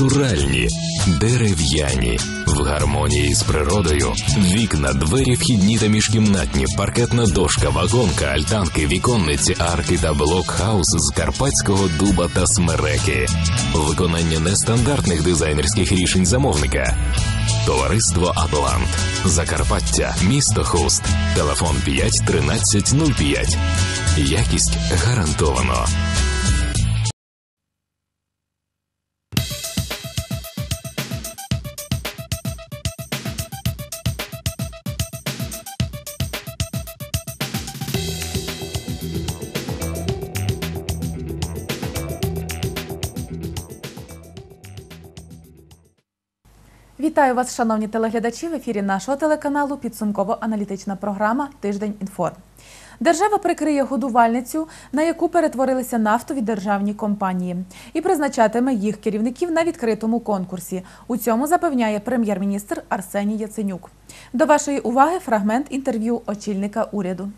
натуральні, дерев'яні, в гармонії з природою. Вікна, двері, вхідні та міжкімнатні, паркетна дошка, вагонка, альтанки, віконниці, арки та блокхаус з карпатського дуба та смереки. Виконання нестандартних дизайнерських рішень замовника. Товариство Атлант. Закарпаття. Місто Хуст. Телефон 5 13 05. Якість гарантовано. Вітаю вас, шановні телеглядачі. В ефірі нашого телеканалу підсумково-аналітична програма Тиждень інформ. Держава прикриє годувальницю, на яку перетворилися нафтові державні компанії, і призначатиме їх керівників на відкритому конкурсі. У цьому запевняє прем'єр-міністр Арсеній Яценюк. До вашої уваги фрагмент інтерв'ю очільника уряду.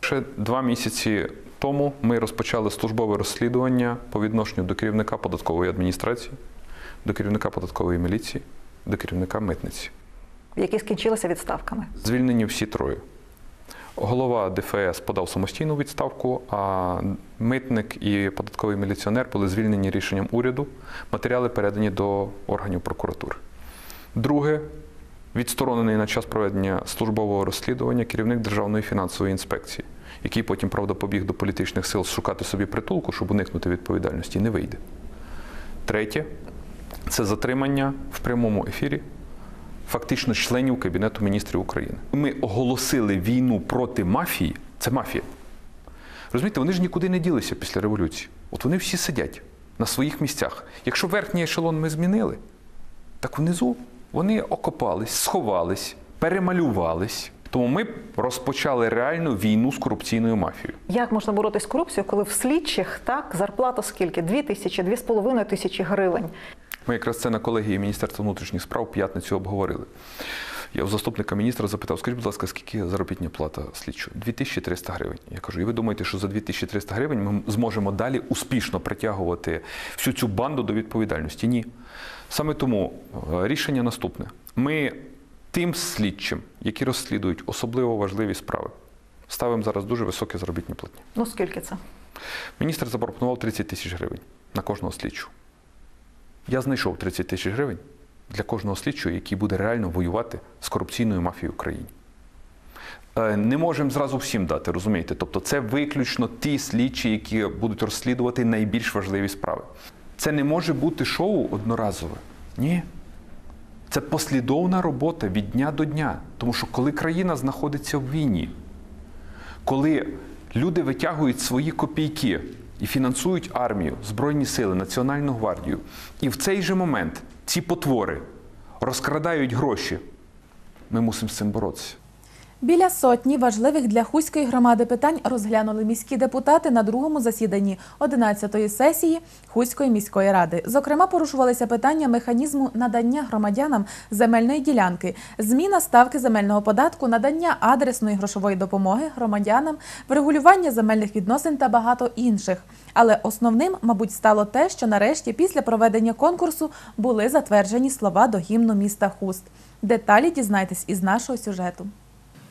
Ще два місяці тому ми розпочали службове розслідування по відношенню до керівника податкової адміністрації, до керівника податкової міліції, до керівника митниці. які скінчилися відставками. Звільнені всі троє. Голова ДФС подав самостійну відставку, а митник і податковий міліціонер були звільнені рішенням уряду. Матеріали передані до органів прокуратури. Друге, відсторонений на час проведення службового розслідування керівник Державної фінансової інспекції, який потім, правда, побіг до політичних сил шукати собі притулку, щоб уникнути відповідальності, не вийде. Третє це затримання в прямому ефірі фактично членів Кабінету міністрів України. Ми оголосили війну проти мафії. Це мафія. Розумієте, вони ж нікуди не ділися після революції. От вони всі сидять на своїх місцях. Якщо верхній ешелон ми змінили, так внизу вони окопались, сховались, перемалювались. Тому ми розпочали реальну війну з корупційною мафією. Як можна боротись з корупцією, коли в слідчих так зарплата скільки? Дві тисячі, дві з половиною тисячі гривень. Ми якраз це на колегії Міністерства внутрішніх справ п'ятницю обговорили. Я у заступника міністра запитав, скажіть, будь ласка, скільки заробітня плата слідчого? 2300 гривень. Я кажу, і ви думаєте, що за 2300 гривень ми зможемо далі успішно притягувати всю цю банду до відповідальності? Ні. Саме тому е, рішення наступне. Ми тим слідчим, які розслідують особливо важливі справи, ставимо зараз дуже високі заробітні платні. Ну скільки це? Міністр запропонував 30 тисяч гривень на кожного слідчого. Я знайшов 30 тисяч гривень для кожного слідчого, який буде реально воювати з корупційною мафією в країні. Е, Не можемо зразу всім дати, розумієте? Тобто це виключно ті слідчі, які будуть розслідувати найбільш важливі справи. Це не може бути шоу одноразове. Ні. Це послідовна робота від дня до дня. Тому що коли країна знаходиться в війні, коли люди витягують свої копійки і фінансують армію, Збройні сили, Національну гвардію, і в цей же момент ці потвори розкрадають гроші, ми мусимо з цим боротися. Біля сотні важливих для Хуської громади питань розглянули міські депутати на другому засіданні 11-ї сесії Хуської міської ради. Зокрема, порушувалися питання механізму надання громадянам земельної ділянки, зміна ставки земельного податку, надання адресної грошової допомоги громадянам, врегулювання земельних відносин та багато інших. Але основним, мабуть, стало те, що нарешті після проведення конкурсу були затверджені слова до гімну міста Хуст. Деталі дізнайтесь із нашого сюжету.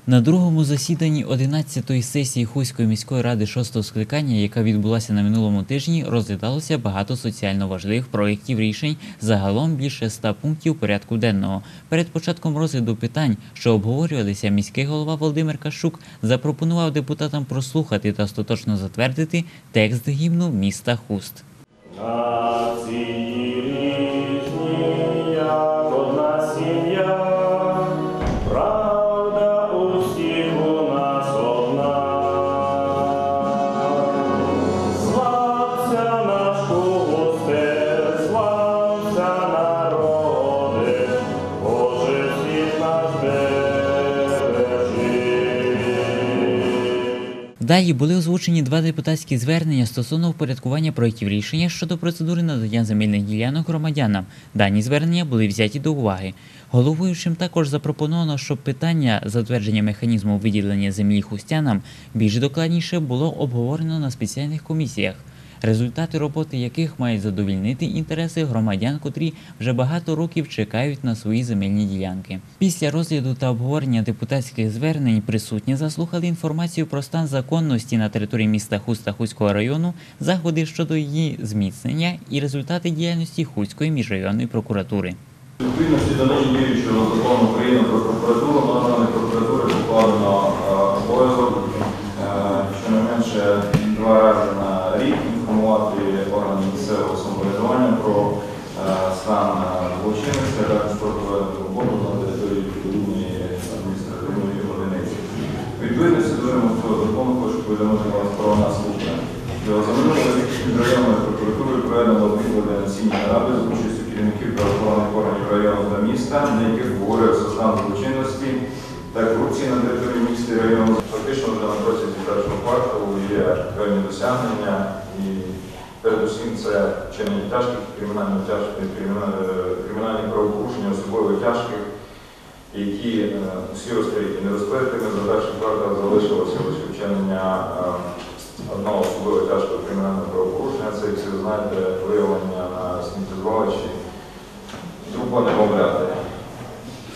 На другому засіданні 11-ї сесії Хуської міської ради шостого скликання, яка відбулася на минулому тижні, розглядалося багато соціально важливих проєктів рішень, загалом більше 100 пунктів порядку денного. Перед початком розгляду питань, що обговорювалися, міський голова Володимир Кашук запропонував депутатам прослухати та остаточно затвердити текст гімну міста Хуст. Далі були озвучені два депутатські звернення стосовно впорядкування проєктів рішення щодо процедури надання земельних ділянок громадянам. Дані звернення були взяті до уваги. Головуючим також запропоновано, щоб питання затвердження механізму виділення землі хустянам більш докладніше було обговорено на спеціальних комісіях. Результати роботи яких мають задовільнити інтереси громадян, котрі вже багато років чекають на свої земельні ділянки. Після розгляду та обговорення депутатських звернень присутні заслухали інформацію про стан законності на території міста Хуста Хуського району, заходи щодо її зміцнення і результати діяльності Хуської міжрайонної прокуратури. Відповідності до нині діючого закону України про прокуратуру, на органи прокуратури покладено е, обов'язок е, щонайменше два рази на рік інформувати органи місцевого самоврядування про е, стан е, злочинності, а також про роботу на території відповідної адміністративної одиниці. Вимог цього закону хочу повідомити вас про наступне. Районної прокуратури проведено відводи націння ради з участю керівників правоохоронних органів району та міста, на яких обговорюється стан злочинності та корупції на території міста і району. Фактично вже на протязі першого кварталу є певні досягнення вчинення тяжких кримінально тяжких кримінальних кримінальних правопорушень, особливо тяжких, які е, усі розкриті не розкритими. За перший квартал залишилося лише вчинення е, одного особливо тяжкого кримінального правопорушення. Це, як ви знаєте, виявлення на сміттєзвалищі трупа немовляти.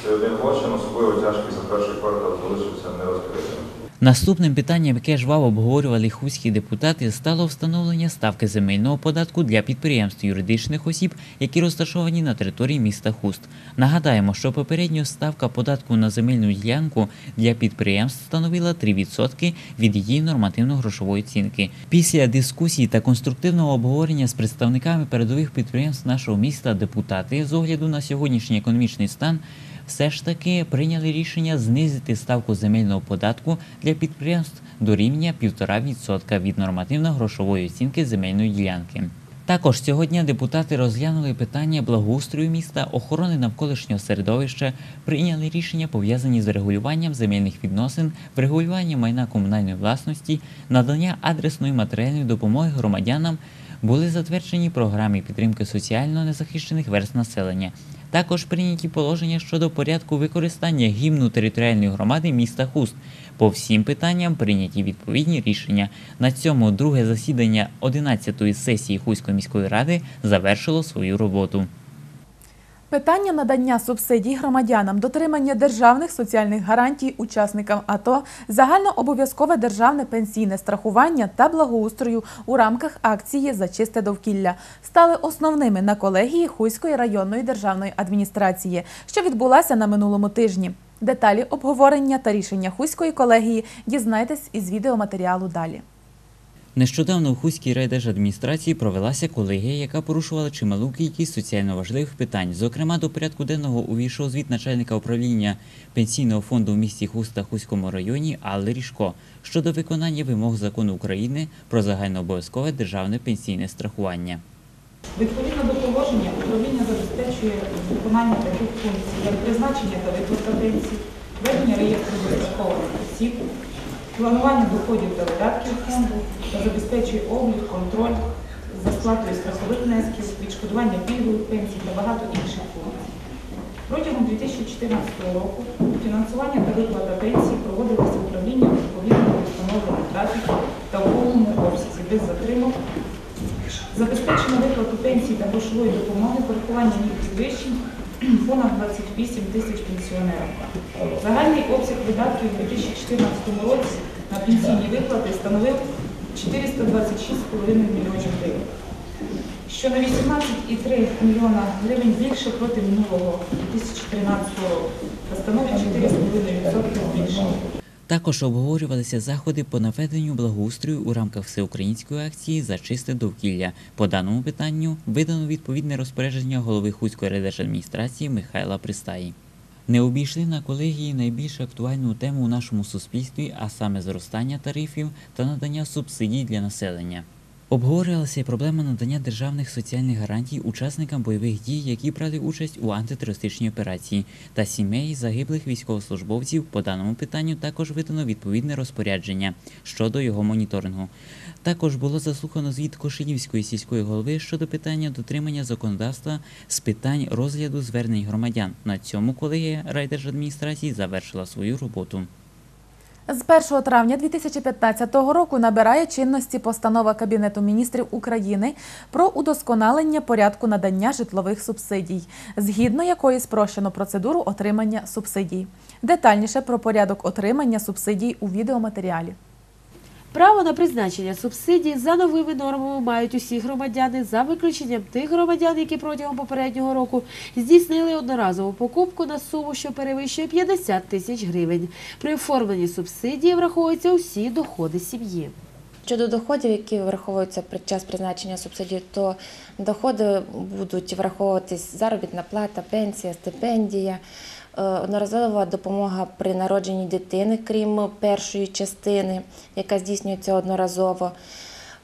Це один злочин, особливо тяжкий за перший квартал залишився нерозкритим. Наступним питанням, яке жваво обговорювали хуські депутати, стало встановлення ставки земельного податку для підприємств юридичних осіб, які розташовані на території міста Хуст. Нагадаємо, що попередньо ставка податку на земельну ділянку для підприємств становила 3% від її нормативно-грошової оцінки. Після дискусій та конструктивного обговорення з представниками передових підприємств нашого міста депутати з огляду на сьогоднішній економічний стан все ж таки прийняли рішення знизити ставку земельного податку для підприємств до рівня 1,5% від нормативно-грошової оцінки земельної ділянки. Також цього дня депутати розглянули питання благоустрою міста, охорони навколишнього середовища, прийняли рішення пов'язані з регулюванням земельних відносин, врегулювання майна комунальної власності, надання адресної матеріальної допомоги громадянам. Були затверджені програми підтримки соціально незахищених верст населення. Також прийняті положення щодо порядку використання гімну територіальної громади міста Хуст. По всім питанням прийняті відповідні рішення. На цьому друге засідання 11-ї сесії Хуської міської ради завершило свою роботу. Питання надання субсидій громадянам, дотримання державних соціальних гарантій учасникам АТО, загальнообов'язкове державне пенсійне страхування та благоустрою у рамках акції за чисте довкілля стали основними на колегії Хуйської районної державної адміністрації, що відбулася на минулому тижні. Деталі обговорення та рішення Хуйської колегії дізнайтесь із відеоматеріалу далі. Нещодавно в Хуській райдержадміністрації провелася колегія, яка порушувала чималу кількість соціально важливих питань. Зокрема, до порядку денного увійшов звіт начальника управління пенсійного фонду в місті Хуст та Хуському районі Алли Ріжко щодо виконання вимог закону України про загальнообов'язкове державне пенсійне страхування. Відповідно до положення, управління забезпечує виконання таких функцій, як призначення та виплата пенсій, ведення реєстру застрахованих осіб, планування доходів та видатків фонду та забезпечує облік, контроль за сплатою страхових внесків, відшкодування пільгових пенсій та багато інших функцій. Протягом 2014 року фінансування та виплата пенсій проводилися управлінням відповідно до встановлених графіків та в повному обсязі без затримок Забезпечено виплату пенсій та грошової допомоги, порахування їх підвищень понад 28 тисяч пенсіонерам. Загальний обсяг видатків у 2014 році на пенсійні виплати становив 426,5 мільйонів гривень, що на 18,3 мільйона гривень більше проти минулого 2013 року та становить 4,5% більше. Також обговорювалися заходи по наведенню благоустрою у рамках всеукраїнської акції за чисте довкілля. По даному питанню видано відповідне розпорядження голови Хуцької райдержадміністрації Михайла Пристаї. Не обійшли на колегії найбільш актуальну тему у нашому суспільстві, а саме зростання тарифів та надання субсидій для населення. Обговорювалася й проблема надання державних соціальних гарантій учасникам бойових дій, які брали участь у антитерористичній операції, та сімей загиблих військовослужбовців. По даному питанню також видано відповідне розпорядження щодо його моніторингу. Також було заслухано звіт Кошинівської сільської голови щодо питання дотримання законодавства з питань розгляду звернень громадян. На цьому колегія райдержадміністрації завершила свою роботу. З 1 травня 2015 року набирає чинності постанова Кабінету міністрів України про удосконалення порядку надання житлових субсидій, згідно якої спрощено процедуру отримання субсидій. Детальніше про порядок отримання субсидій у відеоматеріалі. Право на призначення субсидій за новими нормами мають усі громадяни за виключенням тих громадян, які протягом попереднього року здійснили одноразову покупку на суму, що перевищує 50 тисяч гривень. При оформленні субсидії враховуються усі доходи сім'ї. Щодо доходів, які враховуються під час призначення субсидій, то доходи будуть враховуватись заробітна плата, пенсія, стипендія, одноразова допомога при народженні дитини, крім першої частини, яка здійснюється одноразово.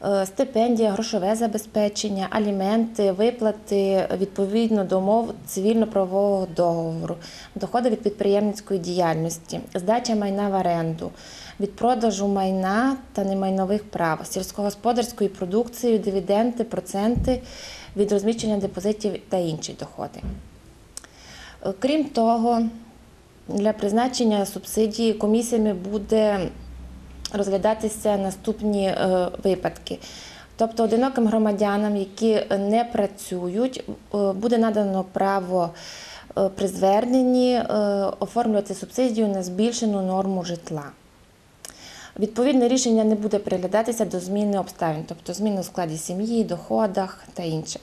е, Стипендія, грошове забезпечення, аліменти, виплати відповідно до умов цивільно-правового договору, доходи від підприємницької діяльності, здача майна в оренду, від продажу майна та немайнових прав, сільськогосподарської продукції, дивіденди, проценти від розміщення депозитів та інші доходи. Крім того, для призначення субсидії комісіями буде розглядатися наступні е, випадки. Тобто одиноким громадянам, які не працюють, е, буде надано право е, при зверненні оформлювати субсидію на збільшену норму житла. Відповідне рішення не буде приглядатися до зміни обставин, тобто зміни у складі сім'ї, доходах та інше.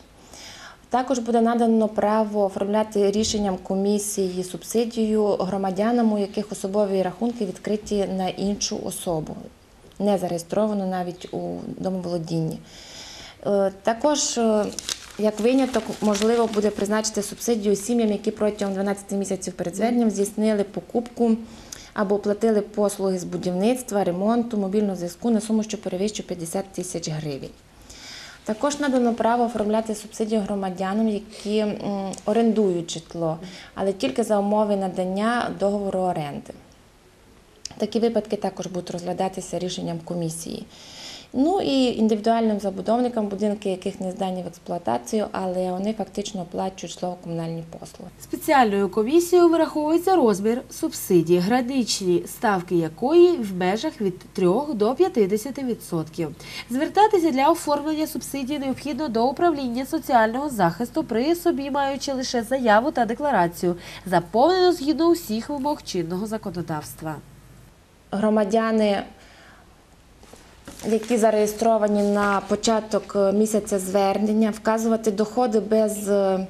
Також буде надано право оформляти рішенням комісії субсидію громадянам, у яких особові рахунки відкриті на іншу особу, не зареєстровано навіть у домоволодінні. Е, Також, е, як виняток, можливо буде призначити субсидію сім'ям, які протягом 12 місяців перед зверненням здійснили покупку або оплатили послуги з будівництва, ремонту, мобільного зв'язку на суму, що перевищує 50 тисяч гривень. Також надано право оформляти субсидію громадянам, які орендують житло, але тільки за умови надання договору оренди. Такі випадки також будуть розглядатися рішенням комісії. Ну і індивідуальним забудовникам, будинки яких не здані в експлуатацію, але вони фактично оплачують житлово-комунальні послуги. Спеціальною комісією вираховується розмір субсидії, граничні ставки якої в межах від 3 до 50%. Звертатися для оформлення субсидії необхідно до управління соціального захисту при собі маючи лише заяву та декларацію, заповнену згідно усіх вимог чинного законодавства. громадяни, які зареєстровані на початок е, місяця звернення, вказувати доходи без е,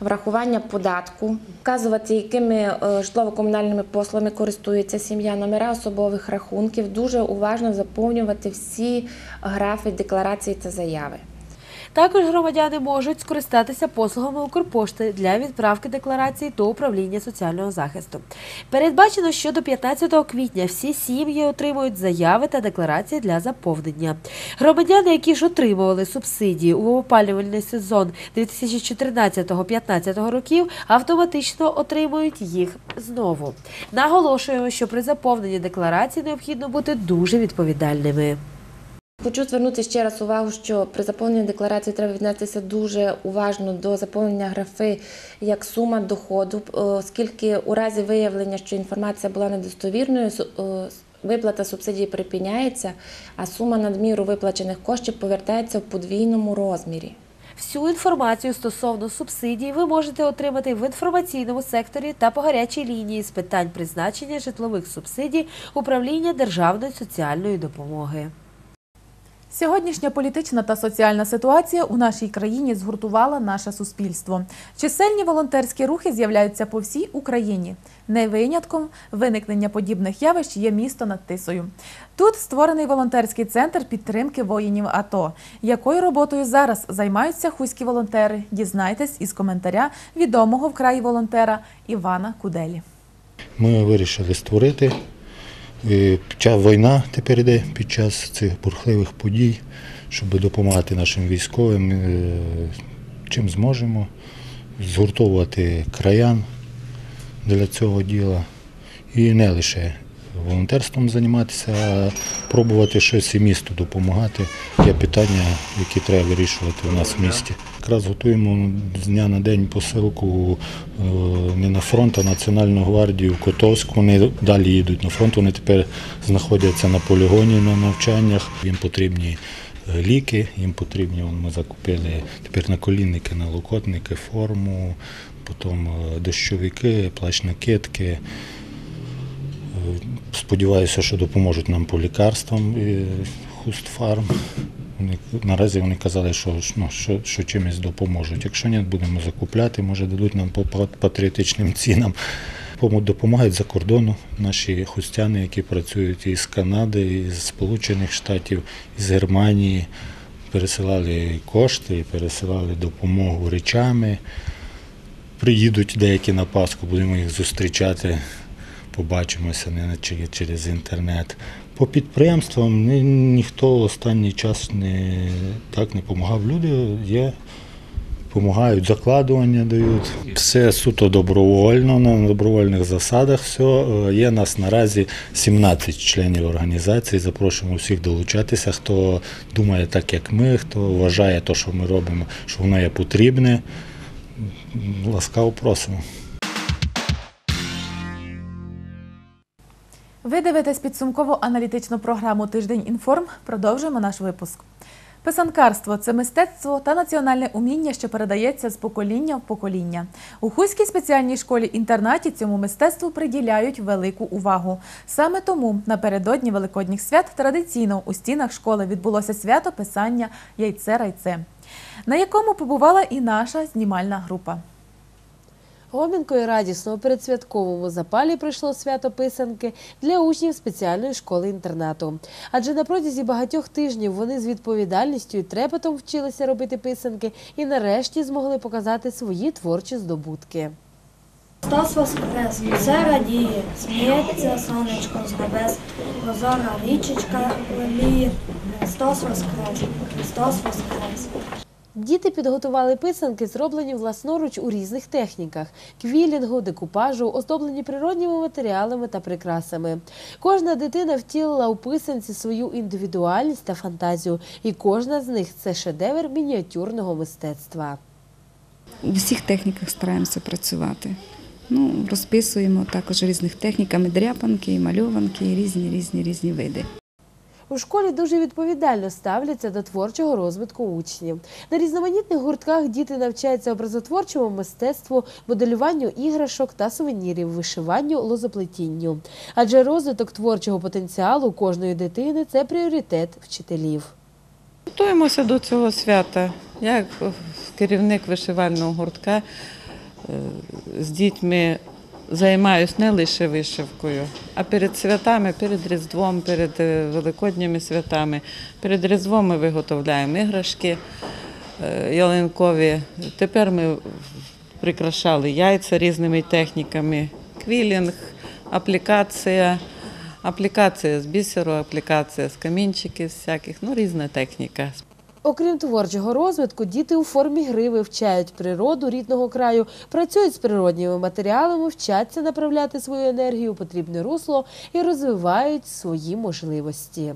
врахування податку, вказувати, якими е, житлово-комунальними послугами користується сім'я, номера особових рахунків, дуже уважно заповнювати всі графи декларації та заяви. Також громадяни можуть скористатися послугами Укрпошти для відправки декларацій до управління соціального захисту. Передбачено, що до 15 квітня всі сім'ї отримують заяви та декларації для заповнення. Громадяни, які ж отримували субсидії у опалювальний сезон 2014-2015 років, автоматично отримують їх знову. Наголошуємо, що при заповненні декларації необхідно бути дуже відповідальними. Хочу звернути ще раз увагу, що при заповненні декларації треба віднестися дуже уважно до заповнення графи як сума доходу, е, оскільки у разі виявлення, що інформація була недостовірною, е, виплата субсидії припиняється, а сума надміру виплачених коштів повертається в подвійному розмірі. Всю інформацію стосовно субсидій ви можете отримати в інформаційному секторі та по гарячій лінії з питань призначення житлових субсидій управління Державної соціальної допомоги. Сьогоднішня політична та соціальна ситуація у нашій країні згуртувала наше суспільство. Чисельні волонтерські рухи з'являються по всій Україні. Не винятком виникнення подібних явищ є місто над Тисою. Тут створений волонтерський центр підтримки воїнів АТО. Якою роботою зараз займаються хуські волонтери? Дізнайтесь із коментаря відомого в краї волонтера Івана Куделі. Ми вирішили створити. Під час війна тепер йде під час цих бурхливих подій, щоб допомагати нашим військовим, е, чим зможемо, згуртовувати краян для цього діла. І не лише волонтерством займатися, а пробувати щось і місту допомагати. Є питання, які треба вирішувати у нас в місті. Якраз готуємо з дня на день посилку е, не на фронт, а Національну гвардію в Котовську. Вони далі їдуть на фронт. Вони тепер знаходяться на полігоні на навчаннях. Їм потрібні е, ліки, їм потрібні. Ми закупили тепер наколінники, налокотники, форму, потім е, дощовики, плащ-накидки. Сподіваюся, що допоможуть нам по лікарствам Хустфарм. Наразі вони казали, що, ну, що, що чимось допоможуть. Якщо ні, будемо закупляти, може дадуть нам по патріотичним цінам. Допомагають за кордону наші хустяни, які працюють із Канади, із Сполучених Штатів, із Германії. Пересилали кошти, пересилали допомогу речами. Приїдуть деякі на Пасху, будемо їх зустрічати побачимося не через інтернет. По підприємствам ні, ніхто останній час не, так не допомагав. Люди є, допомагають, закладування дають. Все суто добровольно, на добровольних засадах. Все. Е, Є нас наразі 17 членів організації. Запрошуємо всіх долучатися, хто думає так, як ми, хто вважає те, що ми робимо, що воно є потрібне. Ласкаво просимо. Ви дивитесь підсумкову аналітичну програму Тиждень інформ. Продовжуємо наш випуск. Писанкарство це мистецтво та національне уміння, що передається з покоління в покоління. У Хуській спеціальній школі-інтернаті цьому мистецтву приділяють велику увагу. Саме тому напередодні Великодніх свят традиційно у стінах школи відбулося свято писання Яйце-райце, на якому побувала і наша знімальна група. Гомінко і радісно у передсвятковому запалі пройшло свято писанки для учнів спеціальної школи-інтернату. Адже на протязі багатьох тижнів вони з відповідальністю і трепетом вчилися робити писанки і нарешті змогли показати свої творчі здобутки. Христос Воскрес, все радіє, сміється сонечко з небес, прозора річечка ліє. Христос Воскрес, Христос Воскрес. Діти підготували писанки, зроблені власноруч у різних техніках: квілінгу, декупажу, оздоблені природніми матеріалами та прикрасами. Кожна дитина втілила у писанці свою індивідуальність та фантазію, і кожна з них це шедевр мініатюрного мистецтва. У всіх техніках стараємося працювати. Ну, розписуємо також різних техніками дряпанки, і мальованки, різні, різні, різні види. У школі дуже відповідально ставляться до творчого розвитку учнів. На різноманітних гуртках діти навчаються образотворчому мистецтву, моделюванню іграшок та сувенірів, вишиванню, лозоплетінню. Адже розвиток творчого потенціалу кожної дитини це пріоритет вчителів. Готуємося до цього свята. Я як керівник вишивального гуртка е, з дітьми займаюся не лише вишивкою, а перед святами, перед Різдвом, перед е, Великодніми святами. Перед Різдвом ми виготовляємо іграшки е, ялинкові. Тепер ми прикрашали яйця різними техніками, квілінг, аплікація. Аплікація з бісеру, аплікація з камінчиків всяких, ну різна техніка. Окрім творчого розвитку, діти у формі гри вивчають природу рідного краю, працюють з природніми матеріалами, вчаться направляти свою енергію у потрібне русло і розвивають свої можливості.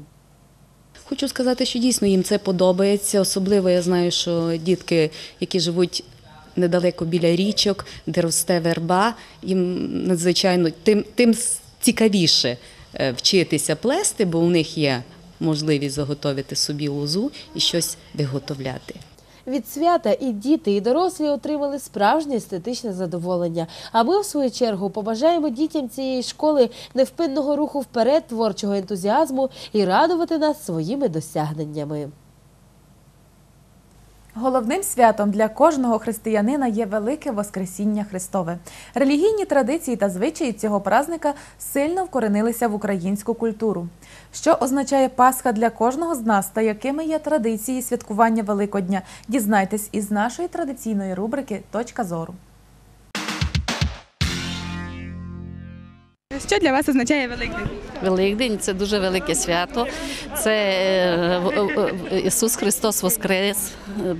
Хочу сказати, що дійсно їм це подобається. Особливо я знаю, що дітки, які живуть недалеко біля річок, де росте верба, їм надзвичайно тим, тим цікавіше е, вчитися плести, бо у них є можливість заготовити собі лозу і щось виготовляти. Від свята і діти, і дорослі отримали справжнє естетичне задоволення. А ми, в свою чергу, побажаємо дітям цієї школи невпинного руху вперед, творчого ентузіазму і радувати нас своїми досягненнями. Головним святом для кожного християнина є велике Воскресіння Христове. Релігійні традиції та звичаї цього празника сильно вкоренилися в українську культуру. Що означає Пасха для кожного з нас та якими є традиції святкування Великодня? Дізнайтесь із нашої традиційної рубрики Точка зору. Що для вас означає Великдень? Великдень це дуже велике свято. Це е, Ісус Христос Воскрес е,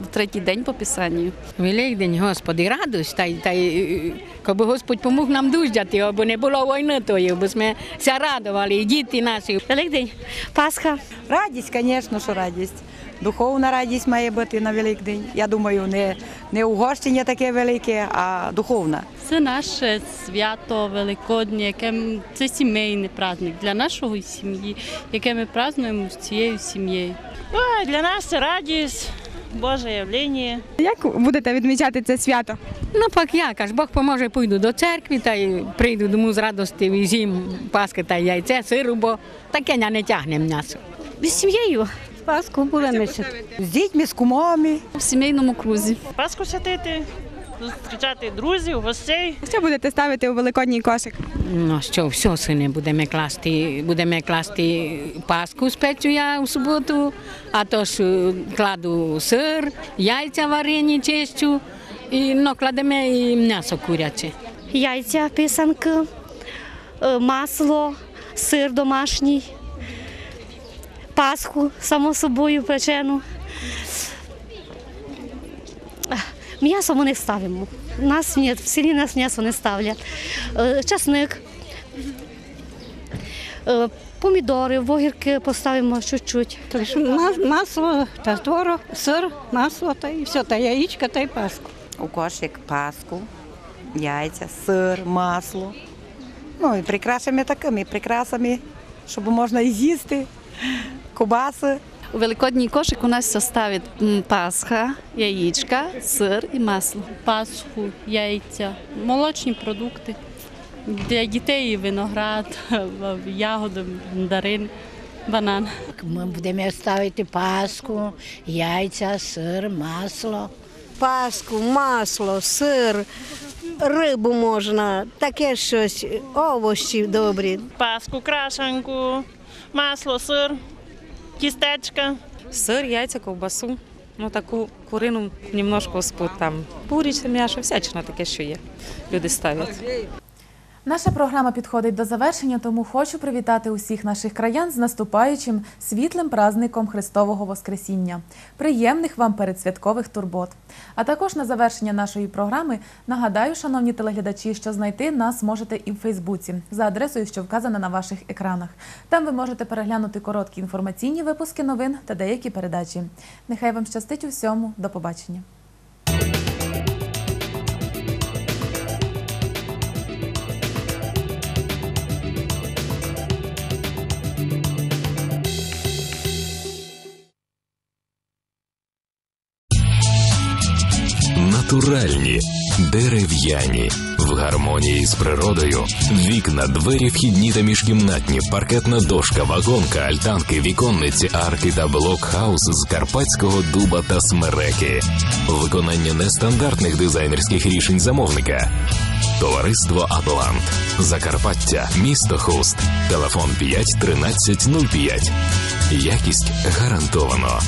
в третій день по Писанню. Великдень, Господи, радость, та й та й коби Господь помог нам дужати його, бо не було війни тої, бо ми ся радували, і діти наші. Великдень, Пасха. Радість, звісно, що радість. Духовна радість має бути на Великдень. Я думаю, не, не угощення таке велике, а духовна. Це наше свято Великоднє, яке це сімейний праздник для нашої сім'ї, яке ми празднуємо з цією сім'єю. Ой, для нас це радість, Боже явлення. Як будете відмічати це свято? Ну, пак як, аж Бог поможе, пойду до церкви та й прийду дому з радості, візім паски та яйце, сиру, бо таке не тягне м'ясо. З сім'єю паску будемо місяти. З дітьми, з кумами. В сімейному крузі. Пасху святити, зустрічати друзів, гостей. Що будете ставити у великодній кошик? Ну що, все сини будемо класти, будемо класти паску спечу я у суботу, а то ж е, кладу сир, яйця варені чищу, і ну, кладемо і м'ясо куряче. яйця, писанки, е, масло, сир домашній, пасху, само собою печену. М'ясо ми не ставимо. Нас ні, в селі нас м'ясо не ставлять. Е, Часник, е, помідори, вогірки поставимо чуть-чуть. Масло та творог, сир, масло та і все, та яєчка та й паску. У кошик паску, яйця, сир, масло. Ну і прикрашами такими прикрасами, щоб можна і з'їсти, кубаси. У великодній кошик у нас составить м, пасха, яєчка, сир і масло. Пасху, яйця, молочні продукти. Для дітей виноград, ягоди, мандарин, банан. Ми будемо ставити паску, яйця, сир, масло. Паску, масло, сир, рибу можна, таке щось, овочі добрі. Пасху, крашанку, масло, сир, тістечка. Сир, яйця, ковбасу. Ну таку курину немножко спут там. Пуріч, м'ясо, всячина таке, що є. Люди ставлять. Наша програма підходить до завершення, тому хочу привітати усіх наших краян з наступаючим світлим праздником Христового Воскресіння. Приємних вам передсвяткових турбот. А також на завершення нашої програми нагадаю, шановні телеглядачі, що знайти нас можете і в Фейсбуці за адресою, що вказана на ваших екранах. Там ви можете переглянути короткі інформаційні випуски новин та деякі передачі. Нехай вам щастить у всьому. До побачення. Натуральні, дерев'яні, в гармонії з природою. Вікна, двері, вхідні та міжкімнатні, паркетна дошка, вагонка, альтанки, віконниці, арки та блокхаус з карпатського дуба та смереки. Виконання нестандартних дизайнерських рішень замовника. Товариство Атлант. Закарпаття. Місто Хуст. Телефон 5 13 05. Якість гарантовано.